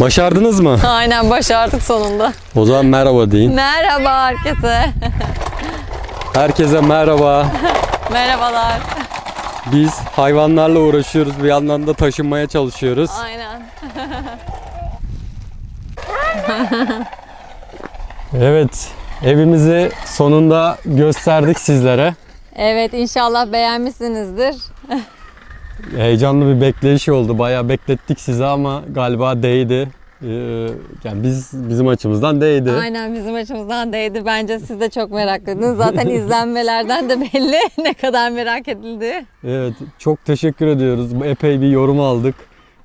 Başardınız mı? Aynen başardık sonunda. O zaman merhaba deyin. Merhaba herkese. Herkese merhaba. Merhabalar. Biz hayvanlarla uğraşıyoruz. Bir yandan da taşınmaya çalışıyoruz. Aynen. Evet. Evimizi sonunda gösterdik sizlere. Evet inşallah beğenmişsinizdir. Heyecanlı bir bekleyiş oldu. Bayağı beklettik sizi ama galiba değdi. Ee, yani biz bizim açımızdan değdi. Aynen bizim açımızdan değdi. Bence siz de çok meraklıydınız. Zaten izlenmelerden de belli ne kadar merak edildi. Evet, çok teşekkür ediyoruz. Epey bir yorum aldık.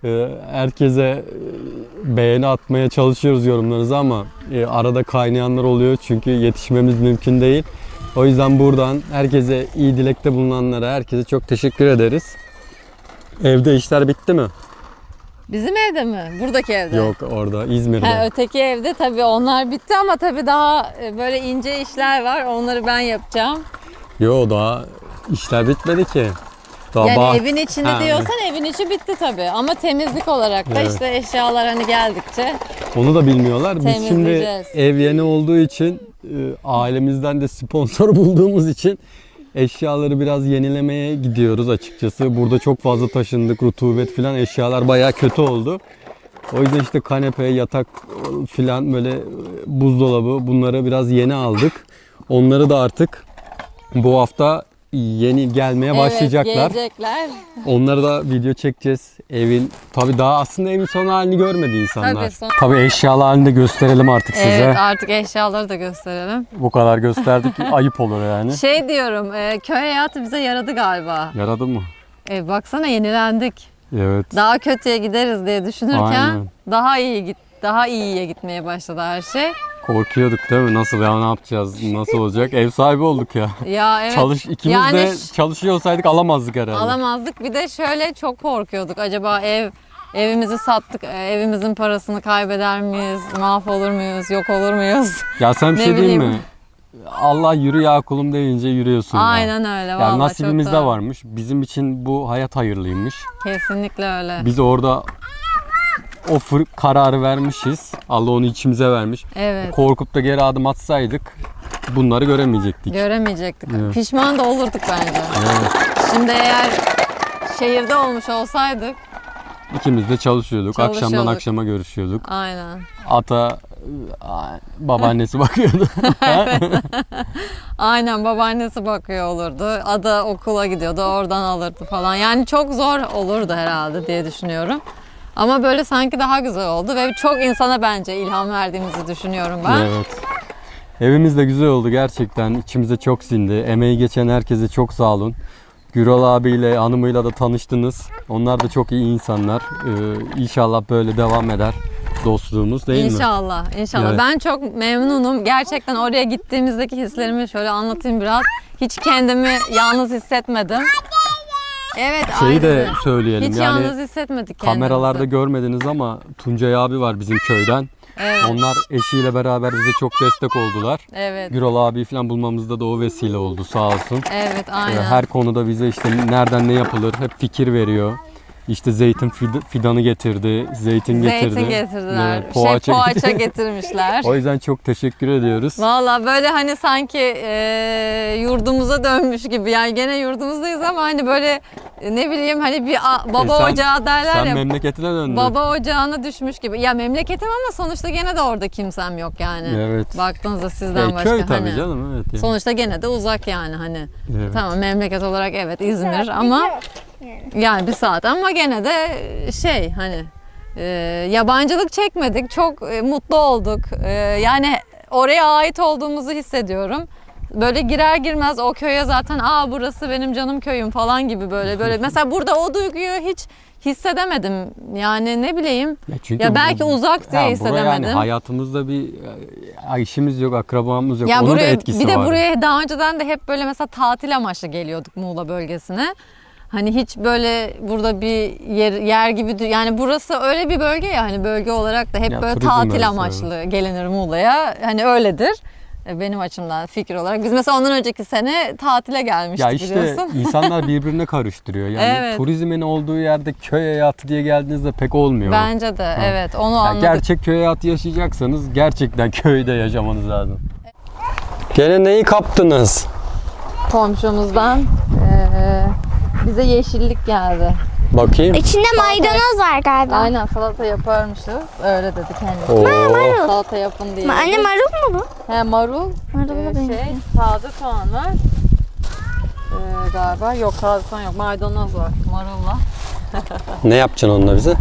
Ee, Herkese e, beğeni atmaya çalışıyoruz yorumlarınızı ama e, arada kaynayanlar oluyor çünkü yetişmemiz mümkün değil. O yüzden buradan herkese iyi dilekte bulunanlara herkese çok teşekkür ederiz. Evde işler bitti mi? Bizim evde mi? Buradaki evde. Yok orada İzmir'de. Ha, öteki evde tabii onlar bitti ama tabii daha e, böyle ince işler var. Onları ben yapacağım. Yo daha işler bitmedi ki. Daha Yani bah- evin içinde Ha, diyorsan evin içi bitti tabii. Ama temizlik olarak da Evet. işte eşyalar hani geldikçe Onu da bilmiyorlar. Biz şimdi ev yeni olduğu için e, ailemizden de sponsor bulduğumuz için eşyaları biraz yenilemeye gidiyoruz açıkçası. Burada çok fazla taşındık. Rutubet filan eşyalar bayağı kötü oldu. O yüzden işte kanepe, yatak filan böyle e, buzdolabı bunları biraz yeni aldık. Onları da artık bu hafta yeni gelmeye başlayacaklar. Evet, gelecekler. Onları da video çekeceğiz. Evin tabii daha aslında evin son halini görmedi insanlar. Tabii, son- Tabii eşyalı halini de gösterelim artık size. Evet artık eşyaları da gösterelim. Bu kadar gösterdik ayıp olur yani. Şey diyorum e, köy hayatı bize yaradı galiba. Yaradı mı? E, baksana yenilendik. Evet. Daha kötüye gideriz diye düşünürken Aynen. daha iyi git daha iyiye gitmeye başladı her şey. Korkuyorduk değil mi? Nasıl ya ne yapacağız? Nasıl olacak? Ev sahibi olduk ya. Ya evet. Çalış ikimiz Yani de çalışıyor olsaydık alamazdık herhalde. Alamazdık. Bir de şöyle çok korkuyorduk. Acaba ev evimizi sattık. e, Evimizin parasını kaybeder miyiz? Mahvolur muyuz? Yok olur muyuz? ya sen bir şey diyeyim mi? Allah yürü ya kulum deyince yürüyorsun ya. Aynen öyle. Yani nasibimizde varmış. Bizim için bu hayat hayırlıymış. Kesinlikle öyle. Biz orada o fır- kararı vermişiz. Allah onu içimize vermiş. Evet. Korkup da geri adım atsaydık bunları göremeyecektik. Göremeyecektik. Evet. Pişman da olurduk bence. Evet. Şimdi eğer şehirde olmuş olsaydık İkimiz de çalışıyorduk. Akşamdan Çalışıyorduk. akşama görüşüyorduk. aynen. Ata babaannesi bakıyordu. Aynen babaannesi bakıyor olurdu. Ada okula gidiyordu oradan alırdı falan. Yani çok zor olurdu herhalde diye düşünüyorum. Ama böyle sanki daha güzel oldu ve çok insana bence ilham verdiğimizi düşünüyorum ben. evet. Evimiz de güzel oldu gerçekten. İçimize çok sindi. Emeği geçen herkese çok sağ olun. Gürol abiyle, hanımıyla da tanıştınız. Onlar da çok iyi insanlar. Ee, inşallah böyle devam eder dostluğumuz değil mi? İnşallah, inşallah. Evet. Ben çok memnunum. Gerçekten oraya gittiğimizdeki hislerimi şöyle anlatayım biraz. Hiç kendimi yalnız hissetmedim. Evet, Şeyi de söyleyelim Hiç yani yalnız hissetmedik kendimizi. kameralarda görmediniz ama Tuncay abi var bizim köyden. Evet, Onlar eşiyle beraber bize çok destek oldular. evet, Gürol abi falan bulmamızda da o vesile oldu sağ olsun. evet, Ee, aynen. Her konuda bize işte nereden ne yapılır hep fikir veriyor. İşte zeytin fid- fidanı getirdi, zeytin getirdi. Zeytin getirdiler. Evet, şey poğaça poğaça getirdi. getirmişler. O yüzden çok teşekkür ediyoruz. Valla böyle hani sanki e, yurdumuza dönmüş gibi. Yani gene yurdumuzdayız ama hani böyle ne bileyim hani bir a- baba E sen- ocağı derler Sen ya. memleketine döndün. Baba ocağına düşmüş gibi. Ya memleketim ama sonuçta gene de orada kimsem yok yani. Evet. Baktığınızda sizden E, başka köy tabii hani. canım evet. yani. Sonuçta gene de uzak yani hani. Evet. Tamam memleket olarak evet İzmir ama yani bir saat ama gene de şey hani e, yabancılık çekmedik. Çok e, mutlu olduk. E, yani oraya ait olduğumuzu hissediyorum. Böyle girer girmez o köye zaten aa burası benim canım köyüm falan gibi böyle böyle. Mesela burada o duyguyu hiç hissedemedim. Yani ne bileyim. Ya, çünkü Ya belki bu- uzak diye buraya hissedemedim. Yani hayatımızda bir e, işimiz yok, akrabamız yok. Ya Onun da buraya etkisi bir de var. buraya daha önceden de hep böyle mesela tatil amaçlı geliyorduk Muğla bölgesine. Hani hiç böyle burada bir yer, yer gibi yani burası öyle bir bölge ya hani bölge olarak da hep Ya böyle tatil bölgesi, amaçlı gelinir Muğla'ya. Hani öyledir. E, Benim açımdan fikir olarak. Biz mesela ondan önceki sene tatile gelmiştik Ya işte biliyorsun. insanlar birbirine karıştırıyor. Yani Evet. turizmin olduğu yerde köy hayatı diye geldiğinizde pek olmuyor. Bence de evet onu Ya anladık. gerçek köy hayatı yaşayacaksanız gerçekten köyde yaşamanız lazım. Gene neyi kaptınız? Komşumuzdan eee, bize yeşillik geldi. Bakayım. İçinde maydanoz var galiba. Aynen salata yaparmışız. Öyle dedi kendisi. Oo. Salata yapın diye. Ma- Anne marul mu bu? He marul, Marula e, benziyor. şey, taze soğan var. E, galiba yok taze soğan yok. Maydanoz var marulla. Ne yapacaksın onunla bize?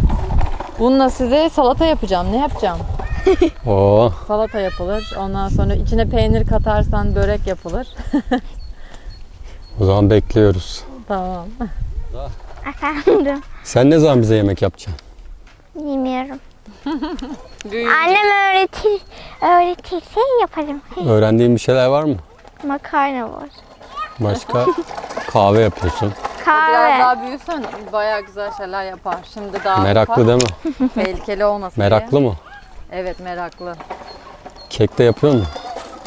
Bununla size salata yapacağım. Ne yapacağım? Oo. Salata yapılır. Ondan sonra içine peynir katarsan börek yapılır. O zaman bekliyoruz. Tamam. Efendim. Sen ne zaman bize yemek yapacaksın? Bilmiyorum. Annem öğretir, öğretirse yaparım. Öğrendiğin bir şeyler var mı? Makarna var. Başka kahve yapıyorsun. Biraz Kahve. daha büyüsen bayağı güzel şeyler yapar. Şimdi daha Meraklı ufak, değil mi? tehlikeli olmasın diye. Meraklı mı? Evet meraklı. Kek de yapıyor mu?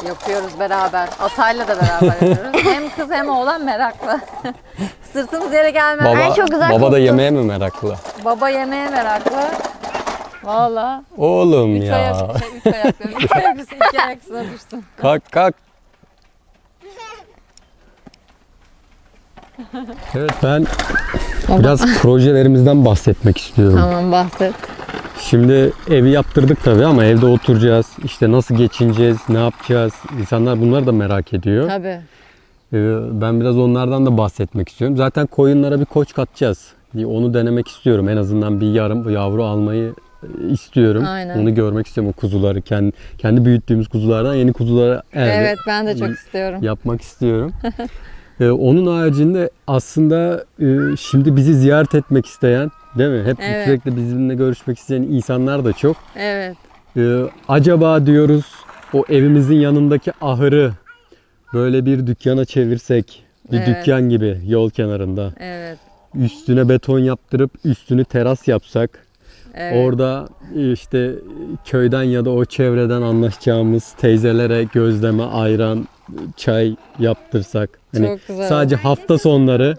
Yapıyoruz beraber. Atayla da beraber yapıyoruz. hem kız hem oğlan meraklı. Sırtımız yere gelmez. Baba, Ay, çok güzel baba da yemeğe mi meraklı? Baba yemeğe meraklı. Valla. Oğlum Üç ya. ayak, şey, üç ayak diyorum. Üç ayak üstü, iki ayak üstüne düştüm. Kalk kalk. Evet ben biraz projelerimizden bahsetmek istiyorum. Tamam bahset. Şimdi evi yaptırdık tabii ama evde oturacağız. İşte nasıl geçineceğiz, ne yapacağız? İnsanlar bunları da merak ediyor. Tabii. Ee, Ben biraz onlardan da bahsetmek istiyorum. Zaten koyunlara bir koç katacağız. Onu denemek istiyorum. En azından bir yarım yavru almayı istiyorum. Aynen. Onu görmek istiyorum. O kuzuları kendi, kendi büyüttüğümüz kuzulardan yeni kuzulara elde Evet ben de çok istiyorum. yapmak istiyorum. Ee, onun haricinde aslında e, şimdi bizi ziyaret etmek isteyen, değil mi? Hep Evet. sürekli bizimle görüşmek isteyen insanlar da çok. Evet. Ee, acaba diyoruz o evimizin yanındaki ahırı böyle bir dükkana çevirsek, bir Evet. dükkan gibi yol kenarında. Evet. Üstüne beton yaptırıp üstünü teras yapsak. Evet. Orada işte köyden ya da o çevreden anlaşacağımız teyzelere gözleme, ayran, çay yaptırsak. Hani Çok güzel. sadece hafta sonları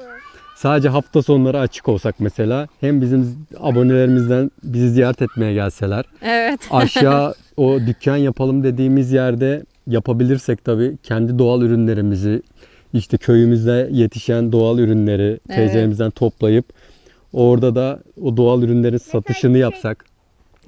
sadece hafta sonları açık olsak mesela hem bizim abonelerimizden bizi ziyaret etmeye gelseler Evet. aşağı o dükkan yapalım dediğimiz yerde yapabilirsek tabii kendi doğal ürünlerimizi işte köyümüzde yetişen doğal ürünleri Evet. teyzemizden toplayıp orada da o doğal ürünlerin satışını yapsak.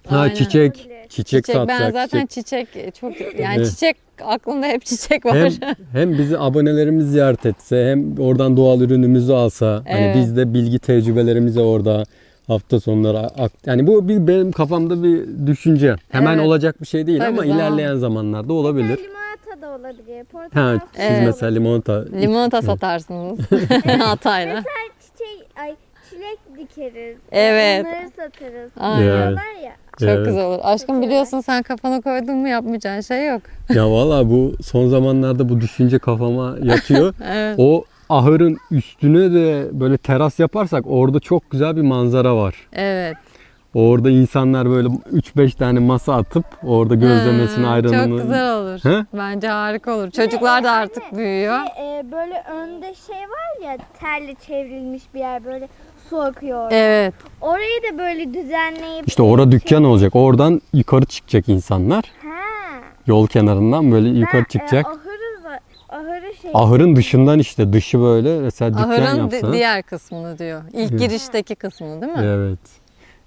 Ha Aynen. çiçek, çiçek, Çiçek satsak. ben zaten çiçek. çiçek çok yani Evet. çiçek aklımda hep çiçek var. Hem, hem bizi abonelerimiz ziyaret etse hem oradan doğal ürünümüzü alsa hani Evet. biz de bilgi tecrübelerimizi orada hafta sonları yani bu bir benim kafamda bir düşünce. Hemen Evet. olacak bir şey değil Tabii ama zaman. ilerleyen zamanlarda olabilir. Limonata da olabilir. Ha, Portakal. siz Evet. mesela limonata Limonata satarsınız. Hatayla. Çiçek, ay çilek dikeriz. Evet. Onları satarız. Aynen. Evet. Ya. Çok Evet. güzel olur. Aşkım biliyorsun sen kafana koydun mu yapmayacağın şey yok. Ya valla bu son zamanlarda bu düşünce kafama yatıyor. Evet. o ahırın üstüne de böyle teras yaparsak orada çok güzel bir manzara var. Evet. Orada insanlar böyle 3-5 tane masa atıp orada gözlemesini, Hmm, ayranını. Çok güzel olur. He? Bence harika olur. Çocuklar da artık büyüyor. Şey, e, böyle önde şey var ya terle çevrilmiş bir yer böyle su akıyor. Evet. Orayı da böyle düzenleyip İşte orada dükkan olacak. Oradan yukarı çıkacak insanlar. Ha. Yol kenarından böyle yukarı Ha, çıkacak. E, ahırı, var- ahırı şey. Ahırın dışından işte dışı böyle mesela dükkan Ahırın di- diğer kısmını diyor. İlk girişteki kısmını değil mi? Evet.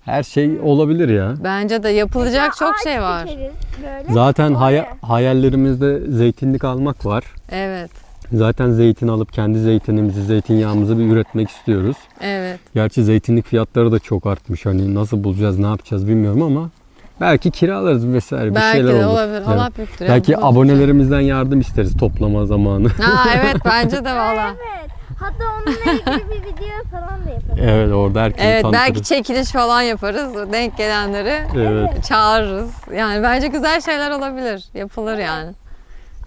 Her şey olabilir ya. Bence de yapılacak çok Ağaç şey var. dikeriz böyle. Zaten hay- Oraya. hayallerimizde zeytinlik almak var. Evet. Zaten zeytin alıp kendi zeytinimizi, zeytinyağımızı bir üretmek istiyoruz. Evet. Gerçi zeytinlik fiyatları da çok artmış. Hani nasıl bulacağız, ne yapacağız bilmiyorum ama belki kiralarız vesaire bir Belki şeyler de olur. olabilir. Evet. Allah büyüktür. Belki abonelerimizden yardım isteriz toplama zamanı. Ha evet bence de valla. Evet. Hatta onunla ilgili bir video falan da yaparız. evet orada herkesi Evet tanıtırız. belki çekiliş falan yaparız. Denk gelenleri Evet. çağırırız. Yani bence güzel şeyler olabilir. Yapılır yani.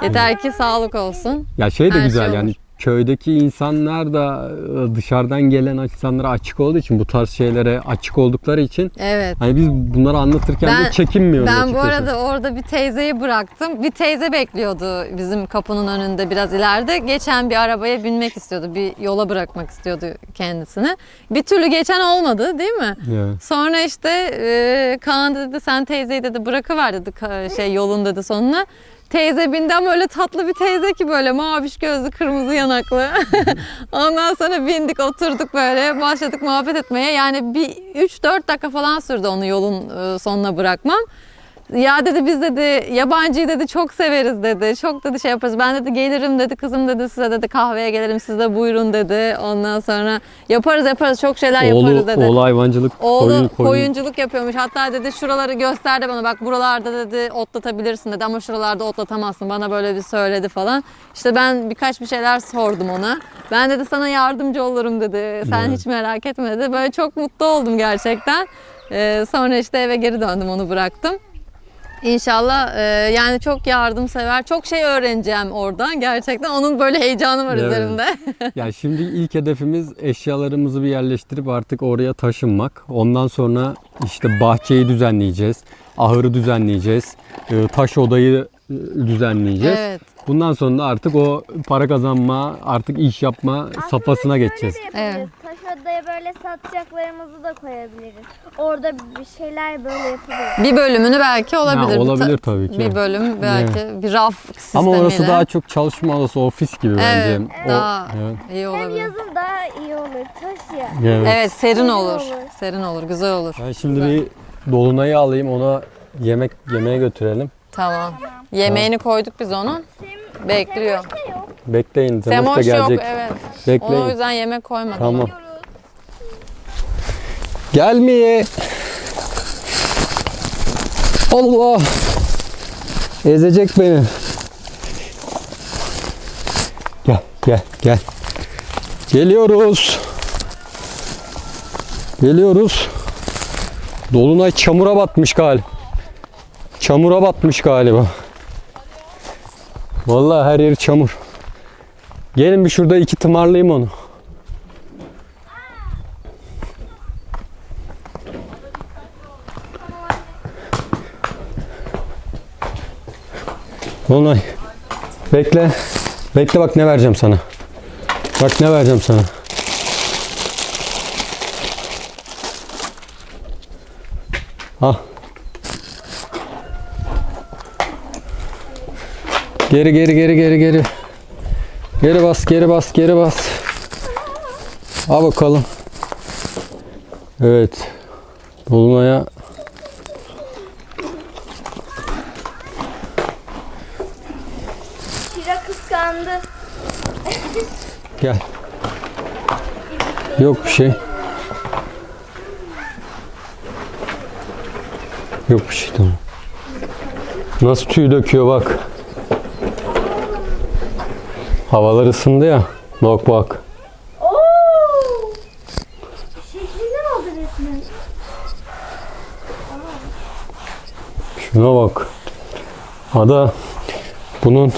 Yeter ki sağlık olsun. Ya şey de Her güzel şey yani köydeki insanlar da e, dışarıdan gelen insanlara açık olduğu için bu tarz şeylere açık oldukları için Evet. hani biz bunları anlatırken Ben- de çekinmiyoruz Ben bu açıkçası. arada orada bir teyzeyi bıraktım. Bir teyze bekliyordu bizim kapının önünde biraz ileride. Geçen bir arabaya binmek istiyordu. Bir yola bırakmak istiyordu kendisini. Bir türlü geçen olmadı değil mi? Evet. Sonra işte e, Kaan dedi sen teyzeyi dedi bırakıver dedi şey yolun dedi sonuna. Teyze bindi ama öyle tatlı bir teyze ki böyle maviş gözlü kırmızı yanaklı. Ondan sonra bindik oturduk böyle başladık muhabbet etmeye. Yani bir 3-4 dakika falan sürdü onu yolun e, sonuna bırakmam. Ya dedi biz dedi yabancıyı dedi çok severiz dedi. Çok dedi şey yaparız. Ben dedi gelirim dedi kızım dedi size dedi kahveye gelirim siz de buyurun dedi. Ondan sonra yaparız yaparız çok şeyler yaparız Oğlu, dedi. oğlu hayvancılık, Oğlu koyun, koyun. koyunculuk yapıyormuş. Hatta dedi şuraları gösterdi bana. Bak buralarda dedi otlatabilirsin dedi ama şuralarda otlatamazsın. Bana böyle bir söyledi falan. İşte ben birkaç bir şeyler sordum ona. Ben dedi sana yardımcı olurum dedi. Sen Evet. hiç merak etme dedi. Böyle çok mutlu oldum gerçekten. Ee, sonra işte eve geri döndüm onu bıraktım. İnşallah e, yani çok yardımsever, çok şey öğreneceğim oradan gerçekten. Onun böyle heyecanı var Evet. üzerimde. Ya şimdi ilk hedefimiz eşyalarımızı bir yerleştirip artık oraya taşınmak. Ondan sonra işte bahçeyi düzenleyeceğiz. Ahırı düzenleyeceğiz. e, Taş odayı e, düzenleyeceğiz. evet. Bundan sonra artık o para kazanma, artık iş yapma safhasına Şöyle geçeceğiz. de yapabiliriz. Evet. Taş odaya böyle satacaklarımızı da koyabiliriz. Orada bir şeyler böyle yapabiliriz. Bir bölümünü belki olabilir. Bir olabilir ta- tabii ki. Bir bölüm belki bir raf Ama sistemiyle. orası daha çok çalışma odası, ofis gibi Evet, bence. O- daha evet. iyi Hem olabilir. yazın daha iyi olur. Taş ya. Evet. Evet serin Serin olur. olur. Serin olur, güzel olur. Ben şimdi bir dolunayı alayım, ona yemek yemeğe götürelim. Tamam. Yemeğini koyduk biz onun. Sim, Bekliyor. Bekleyin, Zemoş da Semoş yok gelecek. evet. Ona o Bekleyin. yüzden yemek koymadım. Tamam. Gelmeye. Allah. Ezecek beni. Gel, gel, gel. Geliyoruz. Geliyoruz. Dolunay çamura batmış galiba. Çamura batmış galiba. Vallahi her yeri çamur. Gelin bir şurada iki tımarlayayım onu. Dolunay. Bekle. Bekle bak ne vereceğim sana. Bak ne vereceğim sana. Al. Geri geri geri geri geri. Geri bas geri bas geri bas. Al bakalım. Evet. Dolunay'a Kira kıskandı. Gel. Yok bir şey. Yok bir şey tamam. Nasıl tüy döküyor bak. Havalar ısındı ya. Bak bak. Oo! Şeklinden oldu resmen. Şuna bak. Ada bunun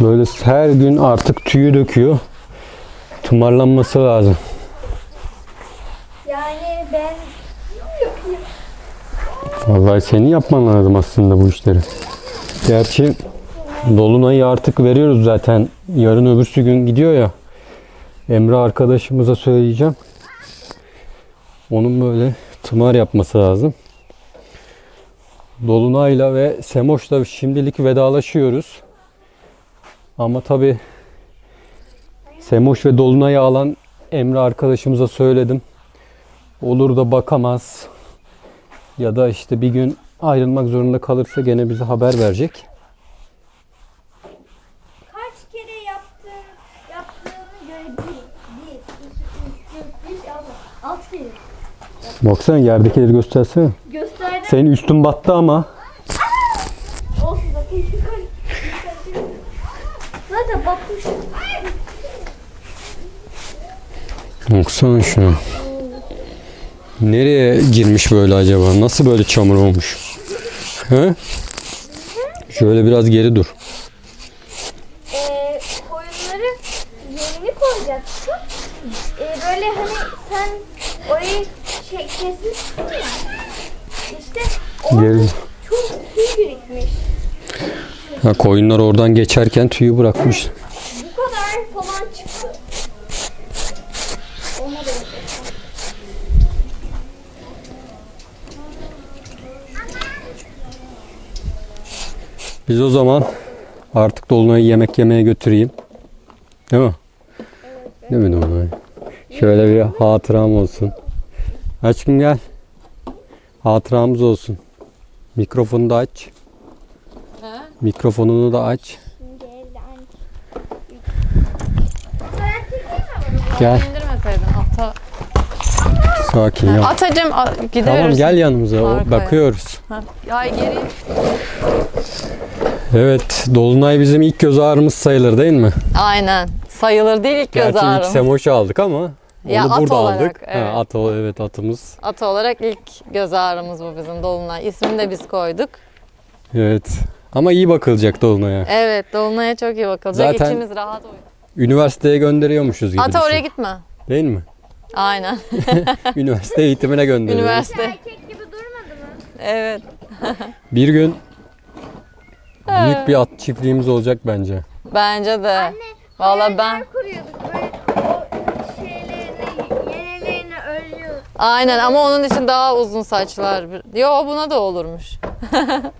böyle her gün artık tüyü döküyor. Tımarlanması lazım. Yani ben Vallahi senin yapman lazım aslında bu işleri. Gerçi Dolunay'ı artık veriyoruz zaten. Yarın öbürsü gün gidiyor ya. Emre arkadaşımıza söyleyeceğim. Onun böyle tımar yapması lazım. Dolunay'la ve Semoş'la şimdilik vedalaşıyoruz. Ama tabi Semoş ve Dolunay'ı alan Emre arkadaşımıza söyledim. Olur da bakamaz ya da işte bir gün ayrılmak zorunda kalırsa gene bize haber verecek. Göre bir, bir, iki, üç, dört, beş, altı. Altı kere. Baksana yerdekileri göstersene. Gösterdim. Senin üstün battı ama. Olsun yukarı. yukarı. Zaten batmış. Baksana şuna. Nereye girmiş böyle acaba? Nasıl böyle çamur olmuş? He? Şöyle biraz geri dur. Ee, koyunları aşkım. Ee, böyle hani sen orayı şey, kesmişsin ya. İşte Geri- çok tüy birikmiş. Ha, koyunlar oradan geçerken tüyü bırakmış. Bu kadar falan çıktı. Ona da. Biz o zaman artık Dolunay'ı yemek yemeye götüreyim. Değil mi? Değil mi Dolunay? Şöyle bir hatıram olsun. Aşkım gel. Hatıramız olsun. Mikrofonu da aç. Mikrofonunu da aç. Bana? Gel. İndirmeseydin ata. Sakin ya. Atacım a- gidiyoruz. Tamam gel yanımıza. o- Arkaya. Bakıyoruz. Ha, Ya geri. Evet. Dolunay bizim ilk göz ağrımız sayılır değil mi? Aynen. Sayılır değil ilk göz Gerçi ilk ağrım. Semoş'u aldık ama onu Ya, at burada olarak, aldık. evet. Ha, at evet atımız. At olarak ilk göz ağrımız bu bizim Dolunay. İsmini de biz koyduk. Evet. Ama iyi bakılacak Dolunay'a. Evet Dolunay'a çok iyi bakılacak. Zaten- İçimiz rahat uyuyor. Üniversiteye gönderiyormuşuz gibi Ata düşün. oraya gitme. Değil mi? Aynen. Üniversite eğitimine gönderiyoruz. Üniversite. Erkek gibi durmadı mı? Evet. Bir gün büyük bir at çiftliğimiz olacak bence. Bence de. Valla ben kuruyorduk böyle aynen ama onun için daha uzun saçlar. Yo buna da olurmuş.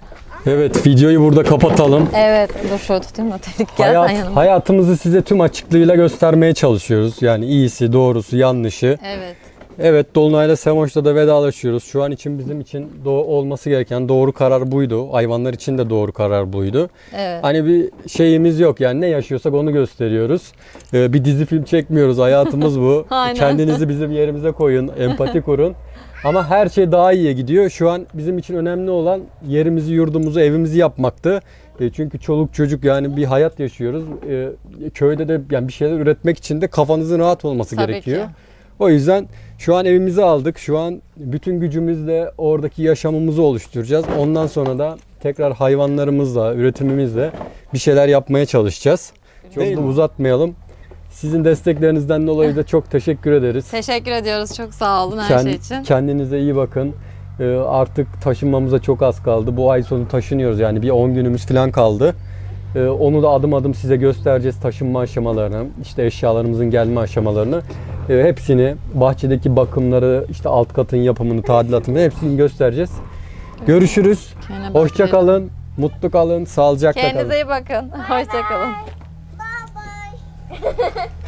Evet videoyu burada kapatalım. Evet. Dur şöyle tutayım da telik gel Hayat, yanıma. hayatımızı size tüm açıklığıyla göstermeye çalışıyoruz. Yani iyisi, doğrusu, yanlışı. Evet. Evet Dolunay'la Semoş'la da vedalaşıyoruz. Şu an için bizim için do- olması gereken doğru karar buydu. Hayvanlar için de doğru karar buydu. Evet. Hani bir şeyimiz yok yani ne yaşıyorsak onu gösteriyoruz. Ee, bir dizi film çekmiyoruz hayatımız bu. Aynen. Kendinizi bizim yerimize koyun, empati kurun. Ama her şey daha iyiye gidiyor. Şu an bizim için önemli olan yerimizi, yurdumuzu, evimizi yapmaktı. E, çünkü çoluk çocuk yani bir hayat yaşıyoruz. E, köyde de yani bir şeyler üretmek için de kafanızın rahat olması Tabii gerekiyor. ki. O yüzden şu an evimizi aldık. Şu an bütün gücümüzle oradaki yaşamımızı oluşturacağız. Ondan sonra da tekrar hayvanlarımızla, üretimimizle bir şeyler yapmaya çalışacağız. Çok da uzatmayalım. Sizin desteklerinizden dolayı da çok teşekkür ederiz. Teşekkür ediyoruz. Çok sağ olun her Kend- şey için. Kendinize iyi bakın. Ee, artık taşınmamıza çok az kaldı. Bu ay sonu taşınıyoruz yani bir 10 günümüz falan kaldı. Ee, onu da adım adım size göstereceğiz taşınma aşamalarını, işte eşyalarımızın gelme aşamalarını. Ee, hepsini, bahçedeki bakımları, işte alt katın yapımını, tadilatını hepsini göstereceğiz. Görüşürüz. Kendine Hoşça bakın. kalın, mutlu kalın, sağlıcakla kalın. Kendinize iyi bakın. Hoşça kalın. Bye bye.